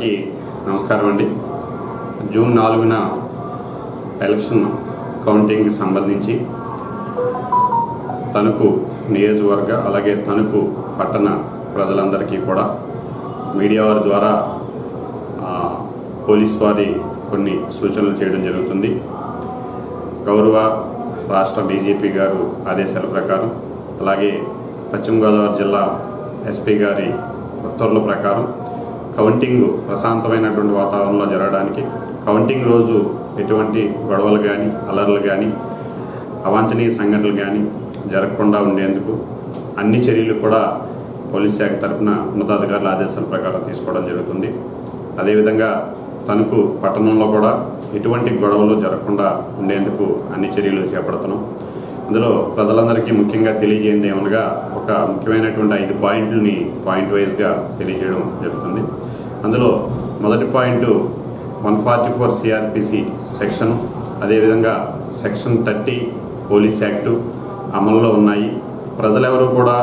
అందరికీ నమస్కారం అండి. జూన్ నాలుగున ఎలక్షన్ కౌంటింగ్కి సంబంధించి తణుకు నియోజకవర్గ అలాగే తణుకు పట్టణ ప్రజలందరికీ కూడా మీడియా వారి ద్వారా పోలీస్ వారి కొన్ని సూచనలు చేయడం జరుగుతుంది. గౌరవ రాష్ట్ర డీజీపీ గారు ఆదేశాల ప్రకారం అలాగే పశ్చిమ గోదావరి జిల్లా ఎస్పీ గారి ఉత్తర్వుల ప్రకారం కౌంటింగ్ ప్రశాంతమైనటువంటి వాతావరణంలో జరగడానికి కౌంటింగ్ రోజు ఎటువంటి గొడవలు కానీ అలర్లు కానీ అవాంఛనీయ సంఘటనలు కానీ జరగకుండా ఉండేందుకు అన్ని చర్యలు కూడా పోలీస్ శాఖ తరఫున ఉన్నతాధికారుల ఆదేశాల ప్రకారం తీసుకోవడం జరుగుతుంది. అదేవిధంగా తణుకు పట్టణంలో కూడా ఎటువంటి గొడవలు జరగకుండా ఉండేందుకు అన్ని చర్యలు చేపడుతున్నాం. అందులో ప్రజలందరికీ ముఖ్యంగా తెలియజేయండి ఏమనగా ఒక ముఖ్యమైనటువంటి ఐదు పాయింట్లని పాయింట్ వైజ్గా తెలియజేయడం జరుగుతుంది. అందులో మొదటి point one forty four CRPC section అదేవిధంగా సెక్షన్ థర్టీ పోలీస్ యాక్టు అమల్లో ఉన్నాయి. ప్రజలెవరూ కూడా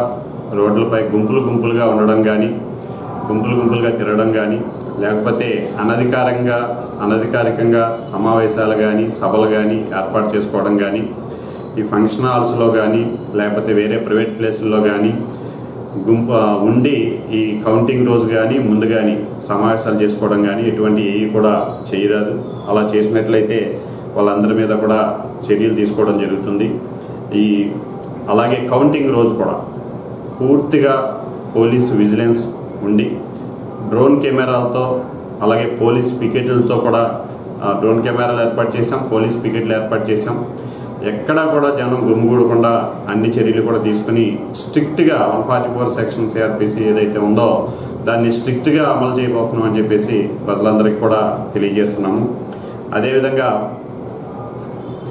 రోడ్లపై గుంపులు గుంపులుగా ఉండడం కానీ గుంపులు గుంపులుగా తిరగడం కానీ లేకపోతే అనధికారంగా అనధికారికంగా సమావేశాలు కానీ సభలు కానీ ఏర్పాటు చేసుకోవడం కానీ ఈ ఫంక్షన్ హాల్స్లో కానీ లేకపోతే వేరే ప్రైవేట్ ప్లేసుల్లో కానీ గుంపు ఉండి ఈ కౌంటింగ్ రోజు కానీ ముందు కానీ సమావేశాలు చేసుకోవడం కానీ ఎటువంటి ఏవి కూడా చేయరాదు. అలా చేసినట్లయితే వాళ్ళందరి మీద కూడా చర్యలు తీసుకోవడం జరుగుతుంది. ఈ అలాగే కౌంటింగ్ రోజు కూడా పూర్తిగా పోలీస్ విజిలెన్స్ ఉండి డ్రోన్ కెమెరాలతో అలాగే పోలీస్ పికెట్లతో కూడా ఆ, డ్రోన్ కెమెరాలు ఏర్పాటు చేసాం పోలీస్ పికెట్లు ఏర్పాటు చేసాం ఎక్కడా కూడా జనం గుమిగూడకుండా అన్ని చర్యలు కూడా తీసుకుని స్ట్రిక్ట్గా one forty four section CRPC ఏదైతే ఉందో దాన్ని స్ట్రిక్ట్గా అమలు చేయబోతున్నాం అని చెప్పేసి ప్రజలందరికీ కూడా తెలియజేస్తున్నాము. అదేవిధంగా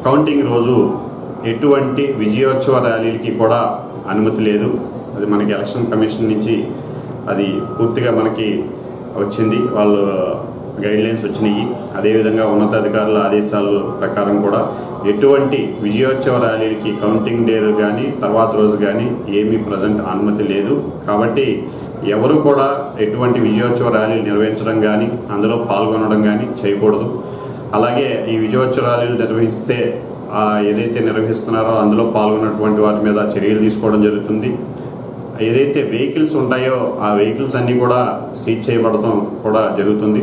కౌంటింగ్ రోజు ఎటువంటి విజయోత్సవ ర్యాలీలకి కూడా అనుమతి లేదు. అది మనకి ఎలక్షన్ కమిషన్ నుంచి అది పూర్తిగా మనకి వచ్చింది. వాళ్ళు గైడ్లైన్స్ వచ్చినాయి. అదేవిధంగా ఉన్నతాధికారుల ఆదేశాల ప్రకారం కూడా ఎటువంటి విజయోత్సవ ర్యాలీలకి కౌంటింగ్ డే కానీ తర్వాత రోజు కానీ ఏమీ ప్రజెంట్ అనుమతి లేదు. కాబట్టి ఎవరు కూడా ఎటువంటి విజయోత్సవ ర్యాలీలు నిర్వహించడం కానీ అందులో పాల్గొనడం కానీ చేయకూడదు. అలాగే ఈ విజయోత్సవ ర్యాలీలు నిర్వహిస్తే ఏదైతే నిర్వహిస్తున్నారో అందులో పాల్గొన్నటువంటి వారి మీద చర్యలు తీసుకోవడం జరుగుతుంది. ఏదైతే వెహికల్స్ ఉంటాయో ఆ వెహికల్స్ అన్నీ కూడా సీజ్ చేయబడటం కూడా జరుగుతుంది.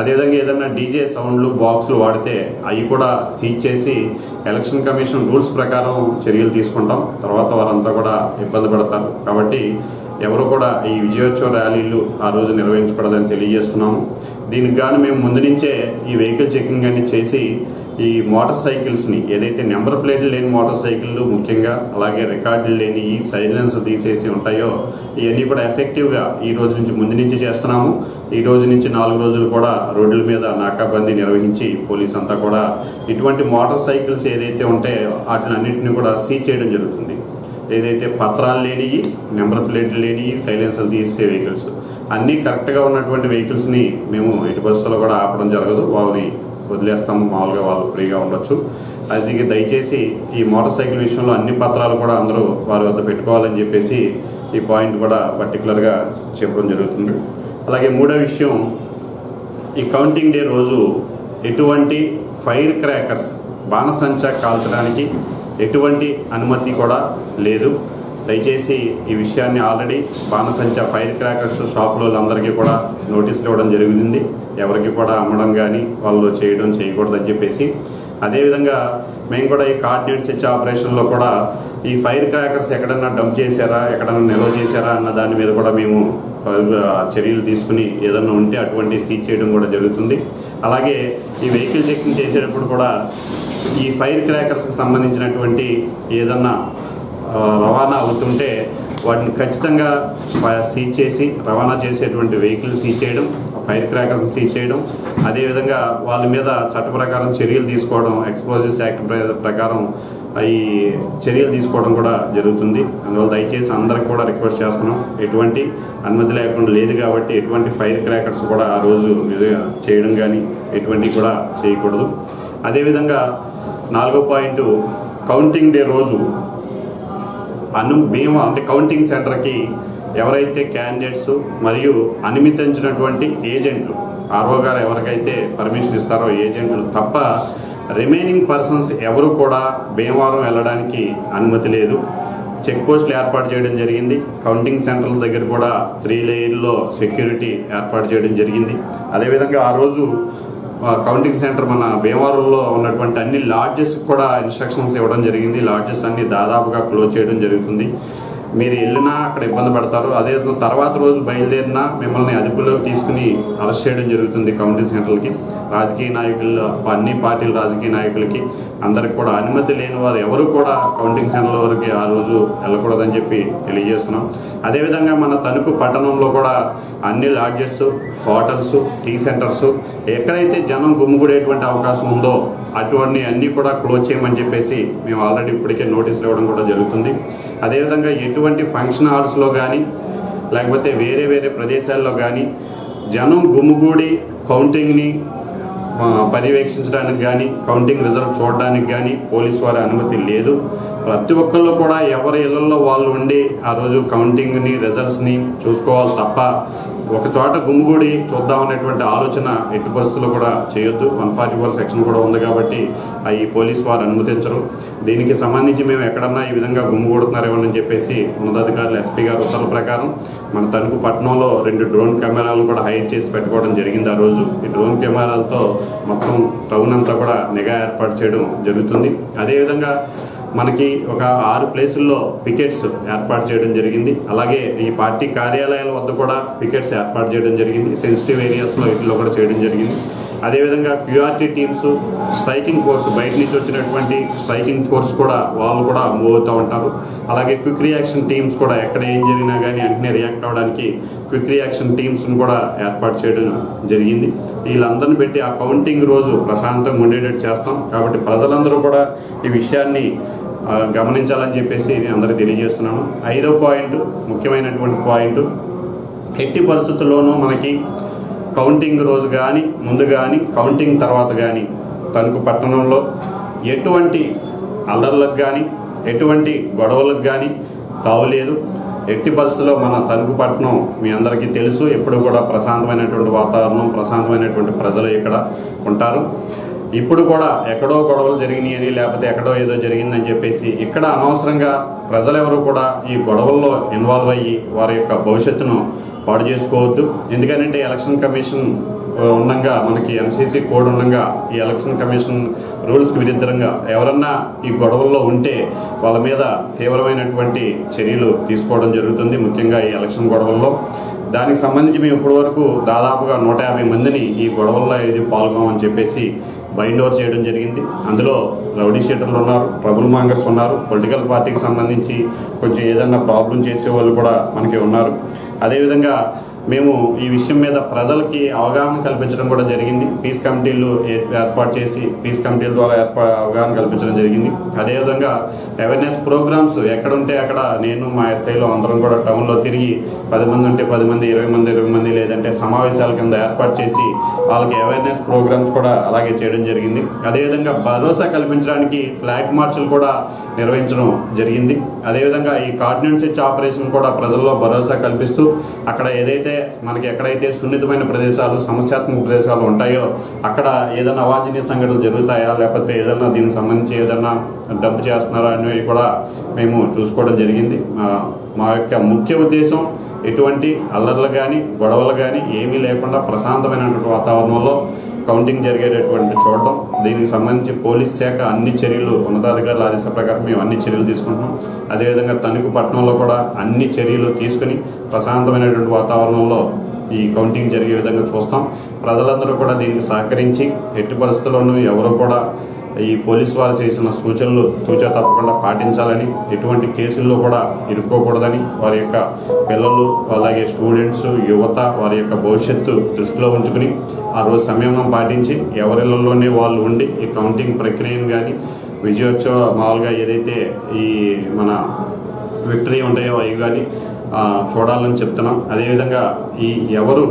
అదేవిధంగా ఏదైనా డీజే సౌండ్లు బాక్సులు వాడితే అవి కూడా సీజ్ చేసి ఎలక్షన్ కమిషన్ రూల్స్ ప్రకారం చర్యలు తీసుకుంటాం. తర్వాత వారంతా కూడా ఇబ్బంది పడతారు. కాబట్టి ఎవరు కూడా ఈ విజయోత్సవ ర్యాలీలు ఆ రోజు నిర్వహించకూడదని తెలియజేస్తున్నాము. దీనికి గాను మేము ముందు నుంచే ఈ వెహికల్ చెకింగ్ అన్ని చేసి ఈ మోటార్ సైకిల్స్ని ఏదైతే నెంబర్ ప్లేట్లు లేని మోటార్ సైకిళ్ళు ముఖ్యంగా అలాగే రికార్డులు లేని ఈ సైలెన్స్ తీసేసి ఉంటాయో ఇవన్నీ కూడా ఎఫెక్టివ్గా ఈ రోజు నుంచి ముందు నుంచి చేస్తున్నాము. ఈ రోజు నుంచి నాలుగు రోజులు కూడా రోడ్ల మీద నాకాబందీ నిర్వహించి పోలీస్ అంతా కూడా ఇటువంటి మోటార్ సైకిల్స్ ఏదైతే ఉంటాయో వాటిని కూడా సీజ్ చేయడం జరుగుతుంది. ఏదైతే పత్రాలు లేనివి నెంబర్ ప్లేట్లు లేనివి సైలెన్సర్ తీసే వెహికల్స్. అన్నీ కరెక్ట్గా ఉన్నటువంటి వెహికల్స్ని మేము ఎటు బస్సులో కూడా ఆపడం జరగదు. వాళ్ళని వదిలేస్తాము మామూలుగా వాళ్ళు ఫ్రీగా ఉండొచ్చు. అది దయచేసి ఈ మోటార్ సైకిల్ విషయంలో అన్ని పత్రాలు కూడా అందరూ వారి వద్ద పెట్టుకోవాలని చెప్పేసి ఈ పాయింట్ కూడా పర్టికులర్గా చెప్పడం జరుగుతుంది. అలాగే మూడో విషయం ఈ కౌంటింగ్ డే రోజు ఎటువంటి ఫైర్ క్రాకర్స్ బాణసంచా కాల్చడానికి ఎటువంటి అనుమతి కూడా లేదు. దయచేసి ఈ విషయాన్ని ఆల్రెడీ బాణసంచ ఫైర్ క్రాకర్స్ షాపులో అందరికీ కూడా నోటీసులు ఇవ్వడం జరిగింది. ఎవరికి కూడా అమ్మడం కానీ వాళ్ళు చేయడం చేయకూడదని చెప్పేసి. అదేవిధంగా మేము కూడా ఈ కార్డినేట్స్ ఇచ్చే ఆపరేషన్లో కూడా ఈ ఫైర్ క్రాకర్స్ ఎక్కడన్నా డంప్ చేశారా ఎక్కడన్నా నిల్వ చేశారా అన్న దాని మీద కూడా మేము చర్యలు తీసుకుని ఏదన్నా ఉంటే అటువంటి సీజ్ చేయడం కూడా జరుగుతుంది. అలాగే ఈ వెహికల్ చెకింగ్ చేసేటప్పుడు కూడా ఈ ఫైర్ క్రాకర్స్కి సంబంధించినటువంటి ఏదన్నా రవాణా అవుతుంటే వాటిని ఖచ్చితంగా సీజ్ చేసి రవాణా చేసేటువంటి వెహికల్ సీజ్ చేయడం ఫైర్ క్రాకర్స్ సీజ్ చేయడం. అదేవిధంగా వాళ్ళ మీద చట్ట ప్రకారం చర్యలు తీసుకోవడం ఎక్స్ప్లోజివ్స్ యాక్ట్ ప్రకారం అవి చర్యలు తీసుకోవడం కూడా జరుగుతుంది. అందువల్ల దయచేసి అందరికి కూడా రిక్వెస్ట్ చేస్తున్నాం. ఎటువంటి అనుమతి లేకుండా లేదు కాబట్టి ఎటువంటి ఫైర్ క్రాకర్స్ కూడా ఆ రోజు చేయడం కానీ ఎటువంటివి కూడా చేయకూడదు. అదేవిధంగా నాలుగో పాయింట్ కౌంటింగ్ డే రోజు అను భీమా అంటే కౌంటింగ్ సెంటర్కి ఎవరైతే క్యాండిడేట్స్ మరియు అనుమతించినటువంటి ఏజెంట్లు ఆర్ఓ గారు ఎవరికైతే పర్మిషన్ ఇస్తారో ఏజెంట్లు తప్ప రిమైనింగ్ పర్సన్స్ ఎవరు కూడా భీమవరం వెళ్ళడానికి అనుమతి లేదు. చెక్ పోస్టులు ఏర్పాటు చేయడం జరిగింది. కౌంటింగ్ సెంటర్ల దగ్గర కూడా త్రీ లేయర్లో సెక్యూరిటీ ఏర్పాటు చేయడం జరిగింది. అదేవిధంగా ఆ రోజు కౌంటింగ్ సెంటర్ మన భీమవరంలో ఉన్నటువంటి అన్ని లాడ్జెస్ కూడా ఇన్స్ట్రక్షన్స్ ఇవ్వడం జరిగింది. లాడ్జెస్ అన్ని దాదాపుగా క్లోజ్ చేయడం జరుగుతుంది. మీరు వెళ్ళినా అక్కడ ఇబ్బంది పడతారు. అదే తర్వాత రోజు బయలుదేరినా మిమ్మల్ని అదుపులోకి తీసుకుని అరెస్ట్ చేయడం జరుగుతుంది కౌంటింగ్ సెంటర్కి రాజకీయ నాయకులు అన్ని పార్టీల రాజకీయ నాయకులకి అందరికి కూడా అనుమతి లేని వారు ఎవరు కూడా కౌంటింగ్ సెంటర్ల వరకు ఆ రోజు వెళ్ళకూడదని చెప్పి తెలియజేస్తున్నాం. అదేవిధంగా మన తణుకు పట్టణంలో కూడా అన్ని లాడ్జెస్ హోటల్స్ టీ సెంటర్స్ ఎక్కడైతే జనం గుమ్ముగుడేటువంటి అవకాశం ఉందో అటువంటి అన్నీ కూడా క్లోజ్ చేయమని చెప్పేసి మేము ఆల్రెడీ ఇప్పటికే నోటీసులు ఇవ్వడం కూడా జరుగుతుంది. అదేవిధంగా ఎటువంటి ఫంక్షన్ హాల్స్లో కానీ లేకపోతే వేరే వేరే ప్రదేశాల్లో కానీ జనం గుమ్ముగూడి కౌంటింగ్ని పర్యవేక్షించడానికి కానీ కౌంటింగ్ రిజల్ట్ చూడడానికి కానీ పోలీస్ వారి అనుమతి లేదు. ప్రతి ఒక్కళ్ళు కూడా ఎవరి ఇళ్ళలో వాళ్ళు ఉండి ఆ రోజు కౌంటింగ్ని రిజల్ట్స్ని చూసుకోవాలి తప్ప ఒక చోట గుమ్ముగూడి చూద్దాం అనేటువంటి ఆలోచన ఎట్టి పరిస్థితుల్లో కూడా చేయొద్దు. వన్ ఫార్టీ ఫోర్ సెక్షన్ కూడా ఉంది కాబట్టి ఆ ఈ పోలీస్ వారు అనుమతించరు. దీనికి సంబంధించి మేము ఎక్కడన్నా ఈ విధంగా గుమ్ముగూడుతున్నారేమో అని చెప్పేసి ఉన్నతాధికారులు ఎస్పీ గారు ఉత్తర్వుల ప్రకారం మన తణుకు పట్టణంలో రెండు డ్రోన్ కెమెరాలను కూడా హైర్ చేసి పెట్టుకోవడం జరిగింది ఆ రోజు. ఈ డ్రోన్ కెమెరాలతో మొత్తం టౌన్ అంతా కూడా నిఘా ఏర్పాటు చేయడం జరుగుతుంది. అదేవిధంగా మనకి ఒక ఆరు ప్లేసుల్లో పికెట్స్ ఏర్పాటు చేయడం జరిగింది. అలాగే ఈ పార్టీ కార్యాలయాల వద్ద కూడా పికెట్స్ ఏర్పాటు చేయడం జరిగింది. సెన్సిటివ్ ఏరియాస్లో వీటిలో కూడా చేయడం జరిగింది. అదేవిధంగా క్యూఆర్టీ టీమ్స్ స్ట్రైకింగ్ ఫోర్స్ బయట నుంచి వచ్చినటువంటి స్ట్రైకింగ్ ఫోర్స్ కూడా వాళ్ళు కూడా మూవ్ అవుతూ ఉంటారు. అలాగే క్విక్ రియాక్షన్ టీమ్స్ కూడా ఎక్కడ ఏం జరిగినా కానీ వెంటనే రియాక్ట్ అవ్వడానికి క్విక్ రియాక్షన్ టీమ్స్ని కూడా ఏర్పాటు చేయడం జరిగింది. వీళ్ళందరిని పెట్టి ఆ కౌంటింగ్ రోజు ప్రశాంతంగా ఉండేటట్టు చేస్తాం. కాబట్టి ప్రజలందరూ కూడా ఈ విషయాన్ని గమనించాలని చెప్పేసి నేను అందరికీ తెలియజేస్తున్నాను. ఐదో పాయింట్ ముఖ్యమైనటువంటి పాయింట్ ఎట్టి పరిస్థితుల్లోనూ మనకి కౌంటింగ్ రోజు కానీ ముందు కానీ కౌంటింగ్ తర్వాత కానీ తణుకు పట్టణంలో ఎటువంటి అల్లర్లకు కానీ ఎటువంటి గొడవలకు కానీ తావులేదు. ఎట్టి పరిస్థితుల్లో మన తణుకు పట్టణం మీ అందరికీ తెలుసు. ఎప్పుడు కూడా ప్రశాంతమైనటువంటి వాతావరణం ప్రశాంతమైనటువంటి ప్రజలు ఇక్కడ ఉంటారు. ఇప్పుడు కూడా ఎక్కడో గొడవలు జరిగినాయని లేకపోతే ఎక్కడో ఏదో జరిగిందని చెప్పేసి ఇక్కడ అనవసరంగా ప్రజలెవరూ కూడా ఈ గొడవల్లో ఇన్వాల్వ్ అయ్యి వారి యొక్క భవిష్యత్తును పాడు చేసుకోవద్దు. ఎందుకంటే ఎలక్షన్ కమిషన్ ఉండగా మనకి ఎంసీసీ కోడ్ ఉండంగా ఈ ఎలక్షన్ కమిషన్ రూల్స్కి విరుద్ధంగా ఎవరన్నా ఈ గొడవల్లో ఉంటే వాళ్ళ మీద తీవ్రమైనటువంటి చర్యలు తీసుకోవడం జరుగుతుంది ముఖ్యంగా ఈ ఎలక్షన్ గొడవల్లో. దానికి సంబంధించి మేము ఇప్పటి వరకు దాదాపుగా నూట యాభై మందిని ఈ గొడవల్లో ఇది పాల్గొమని చెప్పేసి బైండ్ ఓవర్ చేయడం జరిగింది. అందులో రౌడీ షీటర్లు ఉన్నారు ట్రబుల్ మాంగర్స్ ఉన్నారు. పొలిటికల్ పార్టీకి సంబంధించి కొంచెం ఏదన్నా ప్రాబ్లం చేసే వాళ్ళు కూడా మనకి ఉన్నారు. అదేవిధంగా మేము ఈ విషయం మీద ప్రజలకి అవగాహన కల్పించడం కూడా జరిగింది. పీస్ కమిటీలు ఏర్పాటు చేసి పీస్ కమిటీల ద్వారా ఏర్పా అవగాహన కల్పించడం జరిగింది. అదేవిధంగా అవేర్నెస్ ప్రోగ్రామ్స్ ఎక్కడ ఉంటే అక్కడ నేను మా ఎస్ఐలో అందరం కూడా టౌన్లో తిరిగి పది మంది ఉంటే పది మంది ఇరవై మంది ఇరవై మంది లేదంటే సమావేశాల కింద ఏర్పాటు చేసి వాళ్ళకి అవేర్నెస్ ప్రోగ్రామ్స్ కూడా అలాగే చేయడం జరిగింది. అదేవిధంగా భరోసా కల్పించడానికి ఫ్లాగ్ మార్చులు కూడా నిర్వహించడం జరిగింది. అదేవిధంగా ఈ కార్డినెన్స్ ఇచ్చే ఆపరేషన్ కూడా ప్రజల్లో భరోసా కల్పిస్తూ అక్కడ ఏదైతే మనకి ఎక్కడైతే సున్నితమైన ప్రదేశాలు సమస్యాత్మక ప్రదేశాలు ఉంటాయో అక్కడ ఏదైనా అవాంఛనీయ సంఘటనలు జరుగుతాయా? లేకపోతే ఏదైనా దీనికి సంబంధించి ఏదైనా డంప్ చేస్తున్నారా అనేవి కూడా మేము చూసుకోవడం జరిగింది. మా- మా యొక్క ముఖ్య ఉద్దేశం ఎటువంటి అల్లర్లు కానీ గొడవలు కానీ ఏమీ లేకుండా ప్రశాంతమైనటువంటి వాతావరణంలో కౌంటింగ్ జరిగేటటువంటి చూడటం దీనికి సంబంధించి పోలీస్ శాఖ అన్ని చర్యలు ఉన్నతాధికారుల ఆదేశ ప్రకారం మేము అన్ని చర్యలు తీసుకుంటున్నాం. అదేవిధంగా తణుకు పట్టణంలో కూడా అన్ని చర్యలు తీసుకుని ప్రశాంతమైనటువంటి వాతావరణంలో ఈ కౌంటింగ్ జరిగే విధంగా చూస్తాం. ప్రజలందరూ కూడా దీనికి సహకరించి ఎట్టి పరిస్థితుల్లోనూ ఎవరు కూడా ఈ పోలీసు వారు చేసిన సూచనలు తూచా తప్పకుండా పాటించాలని ఎటువంటి కేసుల్లో కూడా ఇరుక్కోకూడదని వారి యొక్క పిల్లలు అలాగే స్టూడెంట్స్ యువత వారి యొక్క భవిష్యత్తు దృష్టిలో ఉంచుకుని ఆ రోజు సంయమనం పాటించి ఎవరిళ్ళలోనే వాళ్ళు ఉండి ఈ కౌంటింగ్ ప్రక్రియను కానీ విజయోత్సవ మామూలుగా ఏదైతే ఈ మన విక్టరీ ఉంటాయో అవి కానీ చూడాలని చెప్తున్నాం. అదేవిధంగా ఈ ఎవరు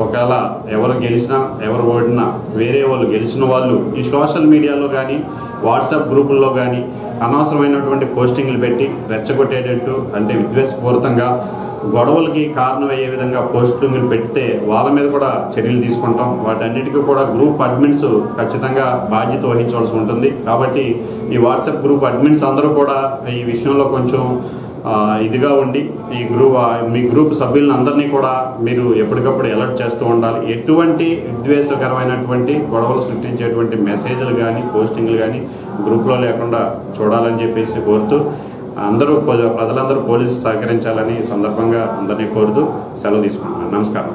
ఒకవేళ ఎవరు గెలిచినా ఎవరు ఓడినా వేరే వాళ్ళు గెలిచిన వాళ్ళు ఈ సోషల్ మీడియాలో కానీ వాట్సాప్ గ్రూపుల్లో కానీ అనవసరమైనటువంటి పోస్టింగ్లు పెట్టి రెచ్చగొట్టేటట్టు అంటే విద్వేషపూరితంగా గొడవలకి కారణమయ్యే విధంగా పోస్టింగ్లు పెడితే వాళ్ళ మీద కూడా చర్యలు తీసుకుంటాం. వాటన్నిటికీ కూడా గ్రూప్ అడ్మిన్స్ ఖచ్చితంగా బాధ్యత వహించవలసి ఉంటుంది. కాబట్టి ఈ వాట్సాప్ గ్రూప్ అడ్మిన్స్ అందరూ కూడా ఈ విషయంలో కొంచెం ఇదిగా ఉండి ఈ గ్రూప్ మీ గ్రూప్ సభ్యులను అందరినీ కూడా మీరు ఎప్పటికప్పుడు అలర్ట్ చేస్తూ ఉండాలి. ఎటువంటి విద్వేషకరమైనటువంటి గొడవలు సృష్టించేటువంటి మెసేజ్లు కానీ పోస్టింగ్లు కానీ గ్రూప్లో లేకుండా చూడాలని చెప్పేసి కోరుతూ అందరూ ప్రజలందరూ పోలీసు సహకరించాలని సందర్భంగా అందరినీ కోరుతూ సెలవు తీసుకుంటున్నాను. నమస్కారం.